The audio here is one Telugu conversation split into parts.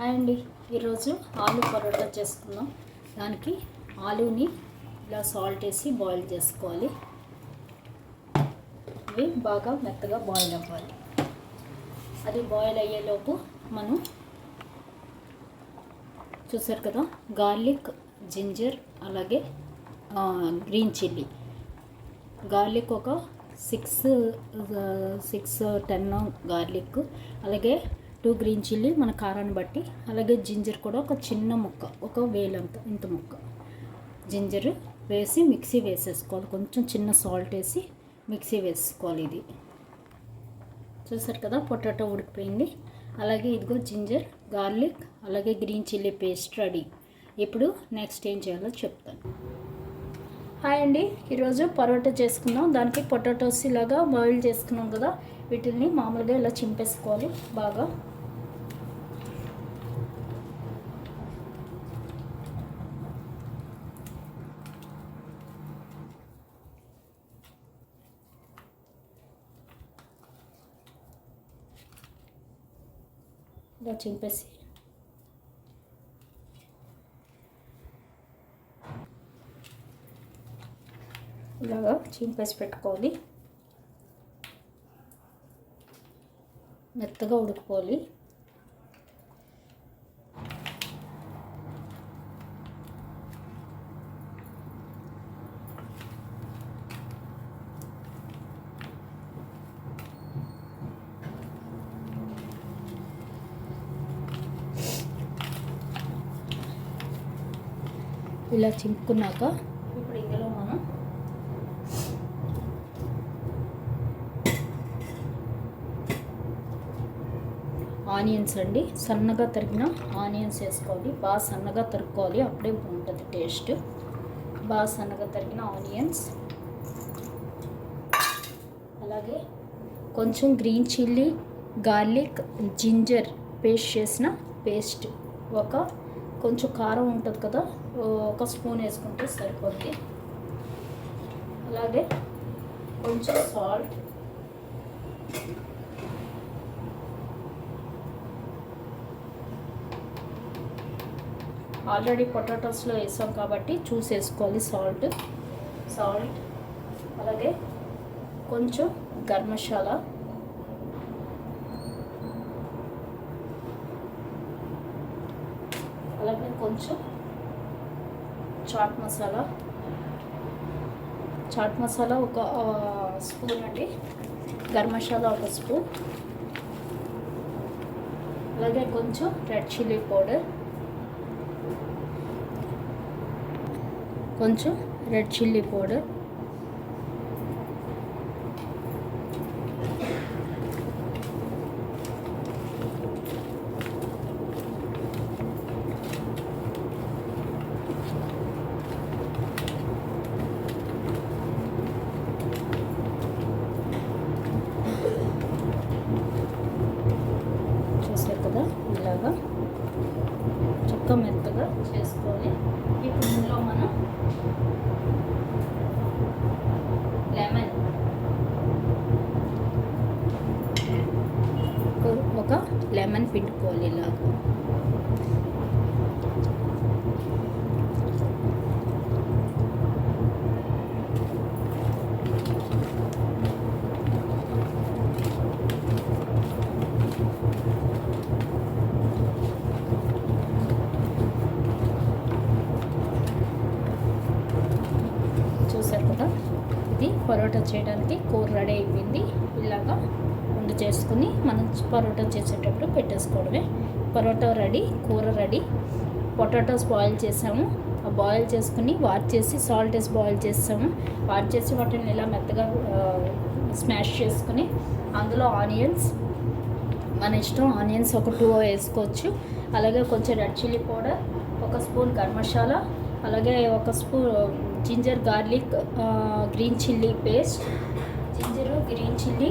హాయ్ అండి. ఈరోజు ఆలు పరోటా చేసుకుందాం. దానికి ఆలుని ఇలా సాల్ట్ వేసి బాయిల్ చేసుకోవాలి. ఇవి బాగా మెత్తగా బాయిల్ అవ్వాలి. అది బాయిల్ అయ్యేలోపు మనం చూసారు కదా గార్లిక్ జింజర్ అలాగే గ్రీన్ చిల్లీ గార్లిక్ ఒక సిక్స్ సిక్స్ టెన్ గార్లిక్ అలాగే టూ గ్రీన్ చిల్లీ మన కారాన్ని బట్టి అలాగే జింజర్ కూడా ఒక చిన్న ముక్క ఒక వేలంత ఇంత ముక్క. జింజర్ వేసి మిక్సీ వేసేసుకోవాలి. కొంచెం చిన్న సాల్ట్ వేసి మిక్సీ వేసుకోవాలి ఇది. చూసారు కదా పొటాటో ఉడికిపోయింది. అలాగే ఇదిగో జింజర్ గార్లిక్ అలాగే గ్రీన్ చిల్లీ పేస్ట్ రెడీ. ఇప్పుడు నెక్స్ట్ ఏం చేయాలో చెప్తాను. హాయ్ అండి. ఈరోజు పరోటా చేసుకుందాం. దానికి పొటాటోస్ ఇలాగా బాయిల్ చేసుకున్నాం కదా. వీటిని మామూలుగా ఇలా చింపేసుకోవాలి బాగా. ఇలా చింపేసి ఇలాగా చింపేసి పెట్టుకోవాలి మెత్తగా ఉడుకుపోవాలి ఇలా చింపుకున్నాక ఇప్పుడు ఇందులో మనం ఆనియన్స్ అండి. సన్నగా తరిగిన ఆనియన్స్ వేసుకోవాలి. బాగా సన్నగా తరుక్కోవాలి. అప్పుడే బాగుంటుంది టేస్ట్. బాగా సన్నగా తరిగిన ఆనియన్స్. అలాగే కొంచెం green chilli garlic ginger paste చేసిన పేస్ట్. ఒక కొంచెం కారం ఉంటుంది కదా ఒక స్పూన్ వేసుకుంటే సరిపోద్ది. అలాగే కొంచెం సాల్ట్. ఆల్రెడీ పొటాటోస్లో వేసాం కాబట్టి చూసి వేసుకోవాలి సాల్ట్. సాల్ట్ అలాగే కొంచెం గరం మసాలా. అలాగే కొంచెం చాట్ మసాలా. చాట్ మసాలా ఒక స్పూన్ అండి. గరం మసాలా ఒక స్పూన్. అలాగే కొంచెం రెడ్ చిల్లీ పౌడర్. కొంచెం రెడ్ చిల్లీ పౌడర్ చూసారు కదా బాగా చుక్క మెత్తగా చేసుకొని ఇప్పుడు ఇందులో మనం లెమన్ ఒక లెమన్ పిండుకోవాలి ఇలాగా చూసారు కదా ఇది పరోటా చేయడానికి కూర రెడీ అయిపోయింది. ఇలాగా వండు చేసుకుని మనం పరోటా చేసేటప్పుడు పెట్టేసుకోవడమే. పరోటా రెడీ కూర రెడీ. పొటాటోస్ బాయిల్ చేసాము. బాయిల్ చేసుకుని వాట్ చేసి సాల్ట్ వేసి బాయిల్ చేసాము. వాట్ చేసి వాటిని ఇలా మెత్తగా స్మాష్ చేసుకుని అందులో ఆనియన్స్ మన ఇష్టం ఆనియన్స్ ఒక టూ వేసుకోవచ్చు. అలాగే కొంచెం రెడ్ చిల్లీ పౌడర్ ఒక స్పూన్ గరం మసాలా అలాగే ఒక spoon ginger garlic green chilli paste. Ginger green chilli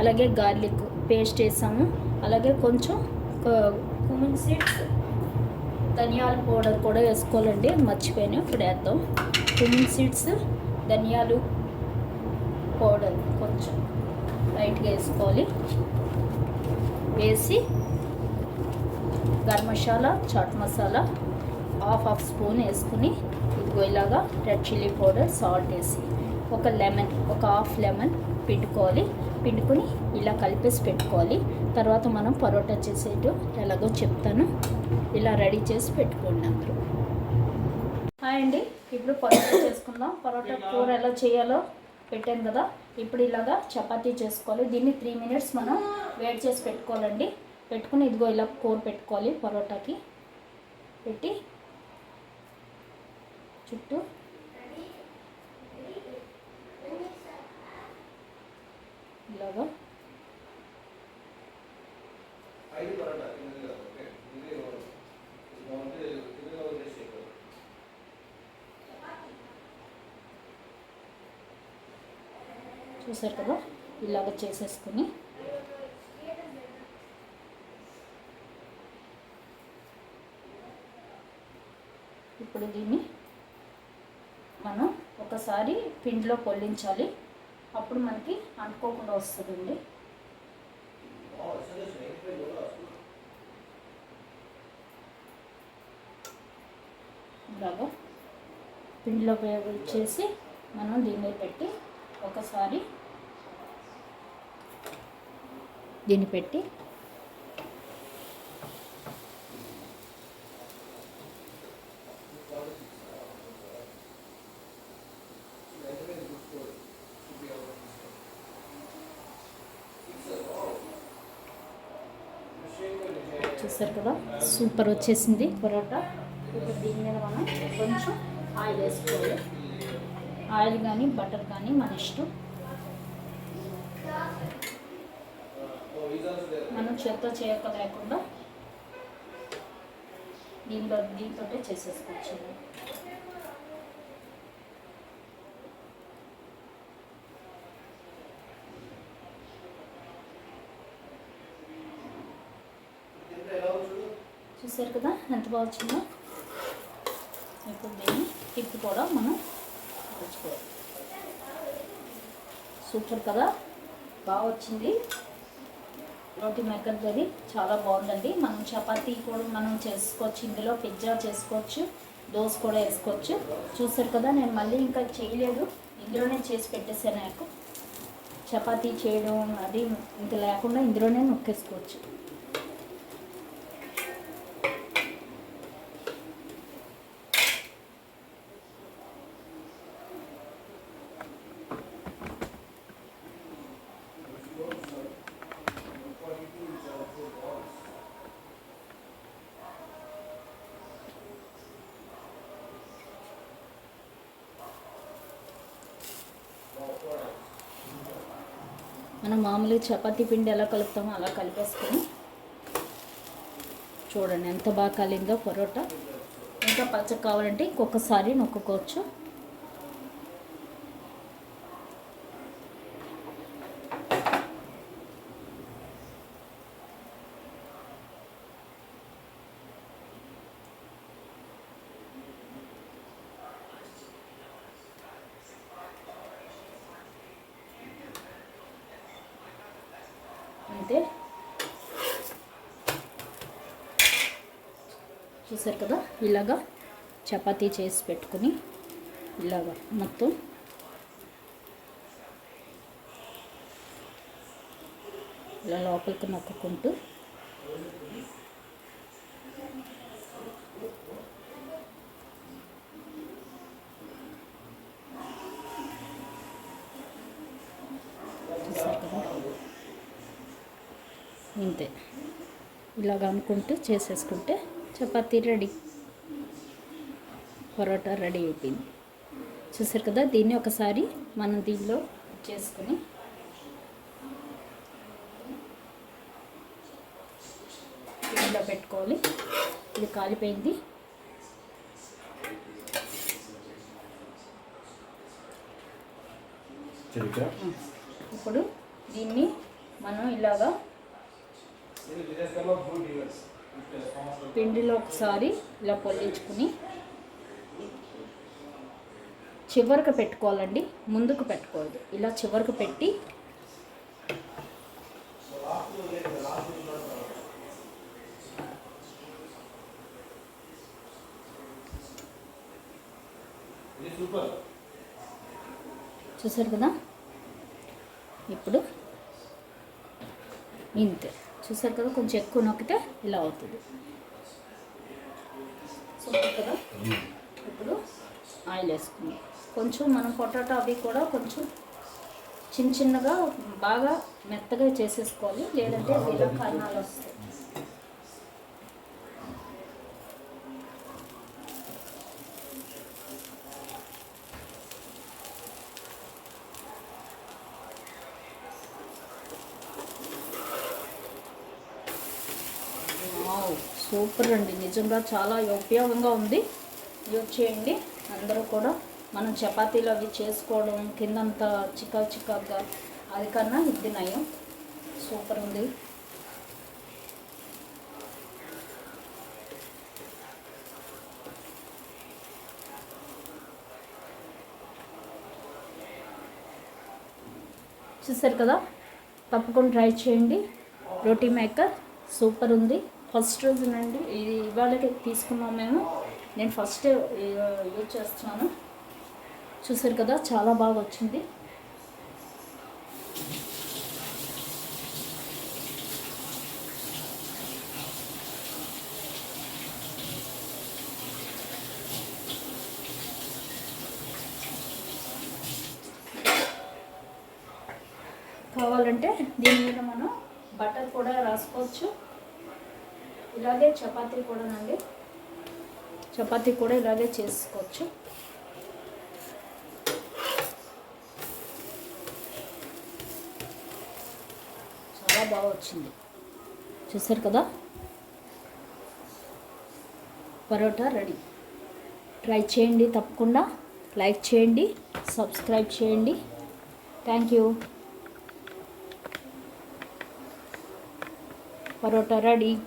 అలాగే గార్లిక్ పేస్ట్ వేసాము. అలాగే కొంచెం కుమిన్ సీడ్స్ ధనియాల పౌడర్ కూడా వేసుకోవాలండి. మర్చిపోయాను ఇప్పుడు వేద్దాం. కుమిన్ సీడ్స్ ధనియాలు పౌడర్ కొంచెం లైట్గా వేసుకోవాలి. వేసి garam masala chaat masala half half spoon వేసుకుని ఇదిగో ఇలాగా రెడ్ చిల్లీ పౌడర్ సాల్ట్ వేసి ఒక లెమన్ ఒక హాఫ్ లెమన్ పిండుకోవాలి. పిండుకొని ఇలా కలిపేసి పెట్టుకోవాలి. తర్వాత మనం పరోటా చేసేటు ఎలాగో చెప్తాను. ఇలా రెడీ చేసి పెట్టుకోండి అందరూ. హాయ్ అండి. ఇప్పుడు పరోటా చేసుకుందాం. పరోటా కూర ఎలా చేయాలో పెట్టాను కదా. ఇప్పుడు ఇలాగా చపాతీ చేసుకోవాలి. దీన్ని త్రీ మినిట్స్ మనం వేడి చేసి పెట్టుకోవాలండి. పెట్టుకుని ఇదిగో ఇలా కూర పెట్టుకోవాలి పరోటాకి. పెట్టి చుట్టూ ఇలాగా ఐదు పరోటా తిన్నది కదా ఓకే ఇది బాగుంటే తిన్నగా వదిలేసి ఎక్కువ చూసారు కదా? ఇలాగ చేసేసుకుని. ఇప్పుడు దీన్ని ఒకసారి పిండిలో పొల్లించాలి. అప్పుడు మనకి అంటుకోకుండా వస్తుందండి. ఇలాగా పిండిలో ఉపయోగించేసి మనం దీన్ని పెట్టి ఒకసారి దీన్ని పెట్టి చూస్తారు కదా? సూపర్ వచ్చేసింది పరోటా. ఇప్పుడు దీని మీద మనం కొంచెం ఆయిల్ వేసుకోవాలి. ఆయిల్ కానీ బటర్ కానీ మన ఇష్టం. మనం చేత్తో చేయక లేకుండా దీంట్లో దీంతో చేసేసుకోవచ్చు. చూసారు కదా? ఎంత బాగా వచ్చిందో? ఇప్పుడు దీన్ని తిప్పి కూడా మనం తెచ్చుకోవాలి సూపర్ కదా? బాగా వచ్చింది. రోటి అది చాలా బాగుందండి. మనం చపాతీ కూడా మనం చేసుకోవచ్చు ఇందులో పిజ్జా చేసుకోవచ్చు దోశ కూడా వేసుకోవచ్చు. చూసారు కదా? నేను మళ్ళీ ఇంకా చేయలేదు. ఇందులోనే చేసి పెట్టేసాను నాకు. చపాతీ చేయడం అది ఇంకా లేకుండా ఇందులోనే నొక్కేసుకోవచ్చు. మనం మామూలుగా చపాతీ పిండి ఎలా కలుపుతామో అలా కలిపేసుకొని చూడండి ఎంత బాగా కాలిందో పరోటా. ఇంకా పచ్చ కావాలంటే ఇంకొకసారి నొక్కుకోవచ్చు. అంతే చూసారు కదా? ఇలాగా చపాతీ చేసి పెట్టుకుని ఇలాగా మొత్తం ఇలా లోపలికి నొక్కుంటూ చూసారు కదా ఇంతే ఇలాగ అనుకుంటూ చేసేసుకుంటే చపాతీ రెడీ. పరోటా రెడీ అయిపోయింది. చూసారు కదా దీన్ని ఒకసారి మనం దీనిలో చేసుకుని దీనిలో పెట్టుకోవాలి. ఇది కాలిపోయింది. ఇప్పుడు దీన్ని మనం ఇలాగా పిండిలో ఒకసారి ఇలా పొల్లించుకుని చివరికి పెట్టుకోవాలండి. ముందుకు పెట్టుకోవద్దు. ఇలా చివరికి పెట్టి చూసారు కదా? ఇప్పుడు ఇంతే. చూసారు కదా కొంచెం ఎక్కువ నొక్కితే ఇలా అవుతుంది. సూపర్ కదా ఇప్పుడు ఆయిల్ వేసుకుందాం. కొంచెం మనం పొటాటో అవి కూడా కొంచెం చిన్న చిన్నగా బాగా మెత్తగా చేసేసుకోవాలి. లేదంటే ఇలా కన్నాలు వస్తాయి. సూపర్ అండి. నిజంగా చాలా ఉపయోగంగా ఉంది. యూజ్ చేయండి. అందరూ కూడా మనం చపాతీలు అవి చేసుకోవడం కిందంతా చికా చికాగా అది కన్నా ఇది నయం. సూపర్ ఉంది. చూసారు కదా? తప్పకుండా ట్రై చేయండి. రోటీ మేకర్ సూపర్ ఉంది. ఫస్ట్ రోజునండి ఇది ఇవాళకి తీసుకున్నాం మేము. నేను ఫస్ట్ యూజ్ చేస్తున్నాను. చూసారు కదా చాలా బాగా వచ్చింది. కావాలంటే దీని మీద మనం బటర్ కూడా రాసుకోవచ్చు. ఇలాగే చపాతీ కూడానండి చపాతీ కూడా ఇలాగే చేసుకోవచ్చు. చాలా బాగా వచ్చింది. చూసారు కదా? పరోటా రెడీ. ట్రై చేయండి తప్పకుండా. లైక్ చేయండి సబ్స్క్రైబ్ చేయండి. Thank you. పరోటా రెడీ.